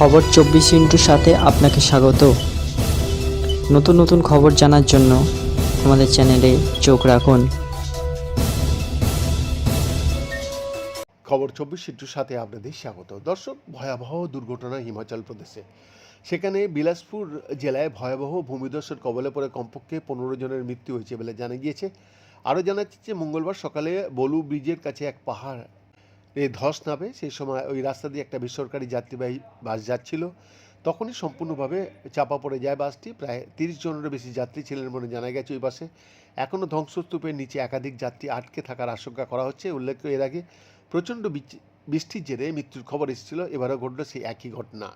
খবর চব্বিশ ইন্টুর সাথে আপনাকে স্বাগত। নতুন নতুন খবর জানার জন্য আমাদের চ্যানেলে চোখ রাখুন। খবর চব্বিশ ইন্টুর সাথে আপনাদের স্বাগত। দর্শক, ভয়াবহ দুর্ঘটনা হিমাচল প্রদেশে। সেখানে বিলাসপুর জেলায় ভয়াবহ ভূমিধসের কবলে পড়ে কমপক্ষে পনেরো জনের মৃত্যু হয়েছে বলে জানা গিয়েছে। আরও জানা যাচ্ছে, মঙ্গলবার সকালে বলু ব্রিজের কাছে এক পাহাড় ধস নামে সেই সময় ওই রাস্তা দিয়ে একটা বেসরকারি যাত্রীবাহী বাস যাচ্ছিল। তখনই সম্পূর্ণভাবে চাপা পড়ে যায় বাসটি। প্রায় তিরিশ জনেরও বেশি যাত্রী ছিলেন বলে জানা গেছে ওই বাসে। এখনও ধ্বংসস্তূপের নিচে একাধিক যাত্রী আটকে থাকার আশঙ্কা করা হচ্ছে। উল্লেখ্য, এর আগে প্রচণ্ড বৃষ্টির জেরে মৃত্যুর খবর এসেছিল। এবারও ঘটল সেই একই ঘটনা।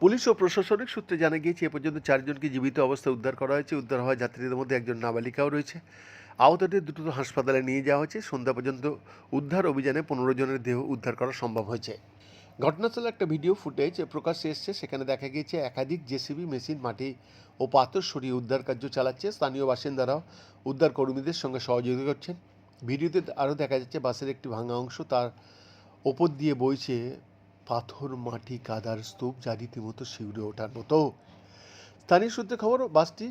পুলিশ ও প্রশাসনিক সূত্রে জানা গিয়েছে, এ পর্যন্ত চারজনকে জীবিত অবস্থায় উদ্ধার করা হয়েছে। উদ্ধার হওয়া যাত্রীদের মধ্যে একজন নাবালিকাও রয়েছে। আহতদের দ্রুত হাসপাতালে নিয়ে যাওয়া হয়েছে। সন্ধ্যা পর্যন্ত উদ্ধার অভিযানে পনেরো জনের দেহ উদ্ধার করা সম্ভব হয়েছে। ঘটনাস্থলে একটা ভিডিও ফুটেজ প্রকাশ্যে এসছে। সেখানে দেখা গিয়েছে একাধিক জেসিবি মেশিন, মাটি ও পাথর সরিয়ে উদ্ধার কার্য চালাচ্ছে। স্থানীয় বাসিন্দারাও উদ্ধার কর্মীদের সঙ্গে সহযোগিতা করছেন। ভিডিওতে আরও দেখা যাচ্ছে, বাসের একটি ভাঙা অংশ তার ওপর দিয়ে বইছে পাথর, মাটি, কাদার স্তূপ যা রীতিমতো শিউরে ওঠার মতো। স্থানীয় সূত্রে খবর, বাসটি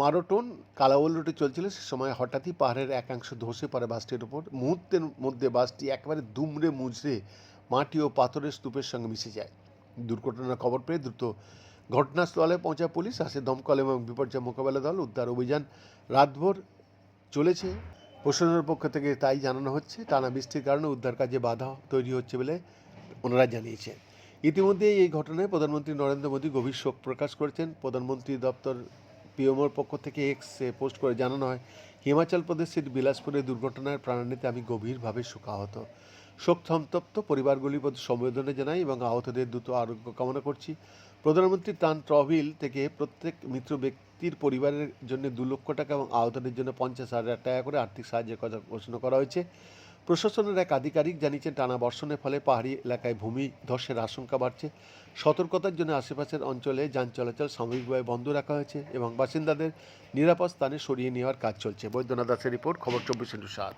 মারোটন কালাওল রোডে চলছিল সে সময় হঠাৎই পাহাড়ের একাংশ ধসে পড়ে বাসটির ওপর মুহূর্তের মধ্যে বাসটি একেবারে দুমড়ে মুচড়ে মাটি ও পাথরের স্তূপের সঙ্গে মিশে যায়। দুর্ঘটনার খবর পেয়ে দ্রুত ঘটনাস্থলে পৌঁছায় পুলিশ, আসে দমকল এবং বিপর্যয় মোকাবেলা দল। উদ্ধার অভিযান রাতভর চলেছে। প্রশাসনের পক্ষ থেকে তাই জানানো হচ্ছে, টানা বৃষ্টির কারণে উদ্ধার কাজে বাধা তৈরি হচ্ছে বলে ওনারা জানিয়েছেন। ইতিমধ্যে এই ঘটনায় প্রধানমন্ত্রী নরেন্দ্র মোদী গভীর শোক প্রকাশ করেছেন। প্রধানমন্ত্রী দপ্তর পিএমওর পক্ষ থেকে এক্সে পোস্ট করে জানানো হয়, হিমাচল প্রদেশের বিলাসপুরের দুর্ঘটনার প্রাণান্বিতে আমি গভীরভাবে শোকাহত। শোক সন্তপ্ত পরিবারগুলির প্রতি সমবেদনা জানাই এবং আহতদের দ্রুত আরোগ্য কামনা করছি। প্রধানমন্ত্রী ত্রাণ তহবিল থেকে প্রত্যেক মিত্র ব্যক্তির পরিবারের জন্য দু লক্ষ টাকা এবং আহতদের জন্য পঞ্চাশ হাজার টাকা করে আর্থিক সাহায্যের কথা ঘোষণা করা হয়েছে। প্রশাসনের এক আধিকারিক জানিয়েছেন, টানা বর্ষণের ফলে পাহাড়ি এলাকায় ভূমি ধসের আশঙ্কা বাড়ছে। সতর্কতার জন্য আশেপাশের অঞ্চলে যান চলাচল সাময়িকভাবে বন্ধ রাখা হয়েছে এবং বাসিন্দাদের নিরাপদ স্থানে সরিয়ে নেওয়ার কাজ চলছে। বৈদ্যনাথ দাসের রিপোর্ট, খবর চব্বিশ ইন্টু সাত।